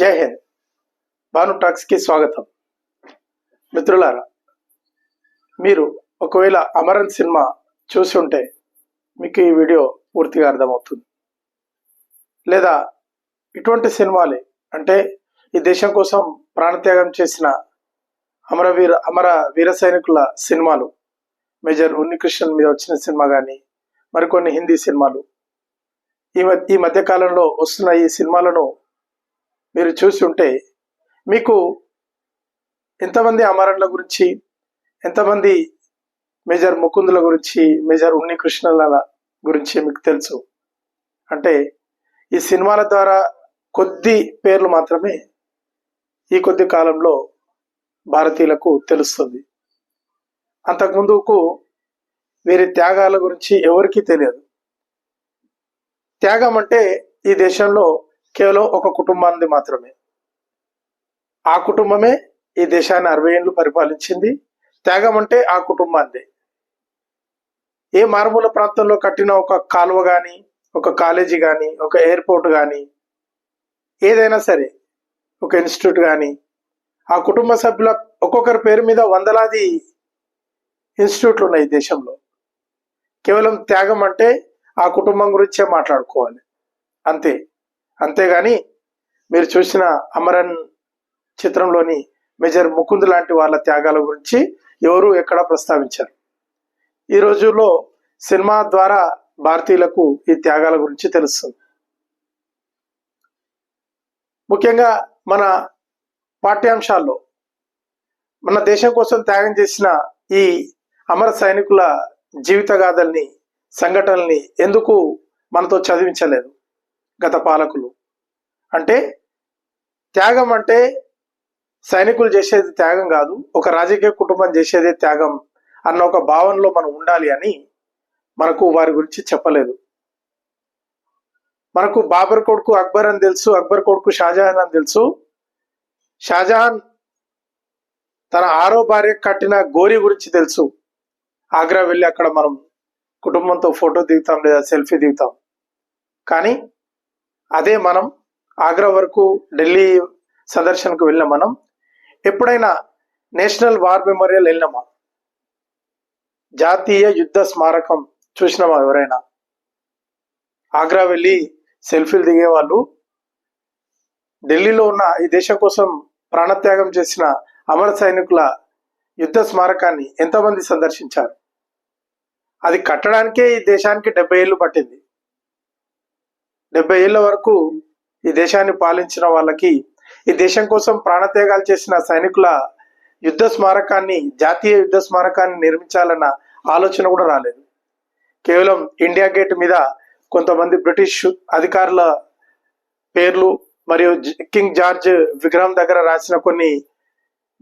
జై హింద్. భాను టాక్స్కి స్వాగతం. మిత్రులారా మీరు ఒకవేళ అమరన్ సినిమా చూసి ఉంటే మీకు ఈ వీడియో పూర్తిగా అర్థమవుతుంది. లేదా ఇటువంటి సినిమాలే అంటే ఈ దేశం కోసం ప్రాణత్యాగం చేసిన అమరవీర అమర వీర సైనికుల సినిమాలు మేజర్ ఉన్నికృష్ణన్ మీద వచ్చిన సినిమా కానీ మరికొన్ని హిందీ సినిమాలు ఈ మధ్య ఈ మధ్యకాలంలో వస్తున్న ఈ సినిమాలను మీరు చూసి ఉంటే మీకు ఎంతమంది అమరన్ల గురించి ఎంతమంది మేజర్ ముకుందుల గురించి మేజర్ ఉన్ని కృష్ణల గురించి మీకు తెలుసు. అంటే ఈ సినిమాల ద్వారా కొద్ది పేర్లు మాత్రమే ఈ కొద్ది కాలంలో భారతీయులకు తెలుస్తుంది. అంతకుముందుకు వీరి త్యాగాల గురించి ఎవరికీ తెలియదు. త్యాగం అంటే ఈ దేశంలో కేవలం ఒక కుటుంబానికి మాత్రమే. ఆ కుటుంబమే ఈ దేశాన్ని అరవై ఏళ్ళు పరిపాలించింది. త్యాగం అంటే ఆ కుటుంబాన్ని. ఏ మారుమూల ప్రాంతంలో కట్టిన ఒక కాలువ కానీ ఒక కాలేజీ కానీ ఒక ఎయిర్పోర్ట్ కానీ ఏదైనా సరే ఒక ఇన్స్టిట్యూట్ కానీ ఆ కుటుంబ సభ్యుల ఒక్కొక్కరి పేరు మీద వందలాది ఇన్స్టిట్యూట్లు ఉన్నాయి ఈ దేశంలో. కేవలం త్యాగం అంటే ఆ కుటుంబం గురించే మాట్లాడుకోవాలి. అంతే. అంతేగాని మీరు చూసిన అమరన్ చిత్రంలోని మేజర్ ముకుంద్ లాంటి వాళ్ళ త్యాగాల గురించి ఎవరు ఎక్కడ ప్రస్తావించారు. ఈ రోజుల్లో సినిమా ద్వారా భారతీయులకు ఈ త్యాగాల గురించి తెలుస్తుంది. ముఖ్యంగా మన పాఠ్యాంశాల్లో మన దేశం కోసం త్యాగం చేసిన ఈ అమర సైనికుల జీవిత గాథల్ని సంఘటనల్ని ఎందుకు మనతో చదివించలేదు? గత పాలకులు. అంటే త్యాగం అంటే సైనికులు చేసేది త్యాగం కాదు ఒక రాజకీయ కుటుంబం చేసేదే త్యాగం అన్న ఒక భావనలో మనం ఉండాలి అని మనకు వారి గురించి చెప్పలేదు. మనకు బాబర్ కొడుకు అక్బర్ అని తెలుసు అక్బర్ కొడుకు షాజహాన్ అని తెలుసు. షాజహాన్ తన ఆరో భార్య కట్టిన గోరి గురించి తెలుసు. ఆగ్రా వెళ్ళి అక్కడ మనం కుటుంబంతో ఫోటో దిగుతాం లేదా సెల్ఫీ దిగుతాం. కానీ అదే మనం ఆగ్రా వరకు ఢిల్లీ సందర్శనకు వెళ్ళిన మనం ఎప్పుడైనా నేషనల్ వార్ మెమోరియల్ వెళ్ళినామా? జాతీయ యుద్ధ స్మారకం చూసినామా ఎవరైనా? ఆగ్రా వెళ్ళి సెల్ఫీలు దిగేవాళ్ళు? ఢిల్లీలో ఉన్న ఈ దేశం కోసం ప్రాణత్యాగం చేసిన అమర సైనికుల యుద్ధ స్మారకాన్ని ఎంతమంది సందర్శించారు? అది కట్టడానికే ఈ దేశానికి డెబ్బై ఏళ్ళు పట్టింది. డెబ్బై ఏళ్ళ వరకు ఈ దేశాన్ని పాలించిన వాళ్ళకి ఈ దేశం కోసం ప్రాణత్యాగాలు చేసిన సైనికుల యుద్ధ స్మారకాన్ని జాతీయ యుద్ధ స్మారకాన్ని నిర్మించాలన్న ఆలోచన కూడా రాలేదు. కేవలం ఇండియా గేట్ మీద కొంతమంది బ్రిటిష్ అధికారుల పేర్లు మరియు కింగ్ జార్జ్ విగ్రహం దగ్గర రాసిన కొన్ని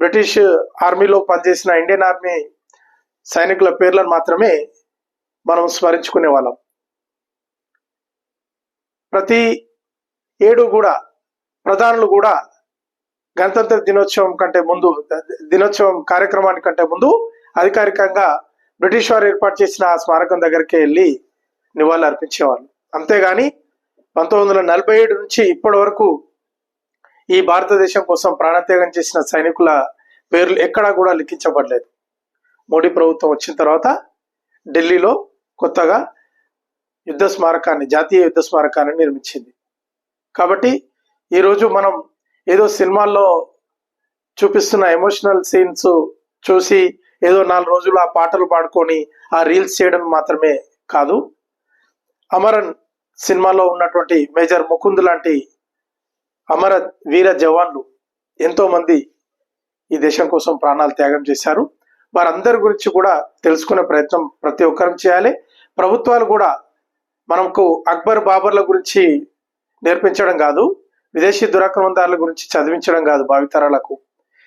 బ్రిటిష్ ఆర్మీలో పనిచేసిన ఇండియన్ ఆర్మీ సైనికుల పేర్లను మాత్రమే మనం స్మరించుకునే వాళ్ళం. ప్రతి ఏడు కూడా ప్రధానులు కూడా గణతంత్ర దినోత్సవం కంటే ముందు దినోత్సవం కార్యక్రమానికి కంటే ముందు అధికారికంగా బ్రిటిష్ వారు ఏర్పాటు చేసిన ఆ స్మారకం దగ్గరికి వెళ్ళి నివాళులు అర్పించేవాళ్ళు. అంతేగాని పంతొమ్మిది వందల నలభై ఏడు నుంచి ఇప్పటి వరకు ఈ భారతదేశం కోసం ప్రాణత్యాగం చేసిన సైనికుల పేర్లు ఎక్కడా కూడా లిఖించబడలేదు. మోడీ ప్రభుత్వం వచ్చిన తర్వాత ఢిల్లీలో కొత్తగా యుద్ధ స్మారకాన్ని జాతీయ యుద్ధ స్మారకాన్ని నిర్మించింది. కాబట్టి ఈరోజు మనం ఏదో సినిమాల్లో చూపిస్తున్న ఎమోషనల్ సీన్స్ చూసి ఏదో నాలుగు రోజులు ఆ పాటలు పాడుకొని ఆ రీల్స్ చేయడం మాత్రమే కాదు. అమరన్ సినిమాలో ఉన్నటువంటి మేజర్ ముకుంద్ లాంటి అమర వీర జవాన్లు ఎంతోమంది ఈ దేశం కోసం ప్రాణాలు త్యాగం చేశారు. వారందరి గురించి కూడా తెలుసుకునే ప్రయత్నం ప్రతి ఒక్కరం చేయాలి. ప్రభుత్వాలు కూడా మనకు అక్బర్ బాబర్ల గురించి నేర్పించడం కాదు విదేశీ దురాక్రమణదారుల గురించి చదివించడం కాదు భావితరాలకు.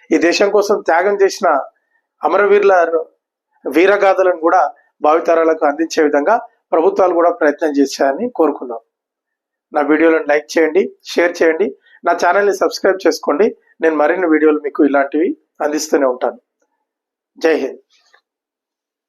ఈ దేశం కోసం త్యాగం చేసిన అమరవీరుల వీరగాథలను కూడా భావితరాలకు అందించే విధంగా ప్రభుత్వాలు కూడా ప్రయత్నం చేశాయని కోరుకుందాం నా వీడియోలను లైక్ చేయండి షేర్ చేయండి నా ఛానల్ని సబ్స్క్రైబ్ చేసుకోండి. నేను మరిన్ని వీడియోలు మీకు ఇలాంటివి అందిస్తూనే ఉంటాను. జై హింద్.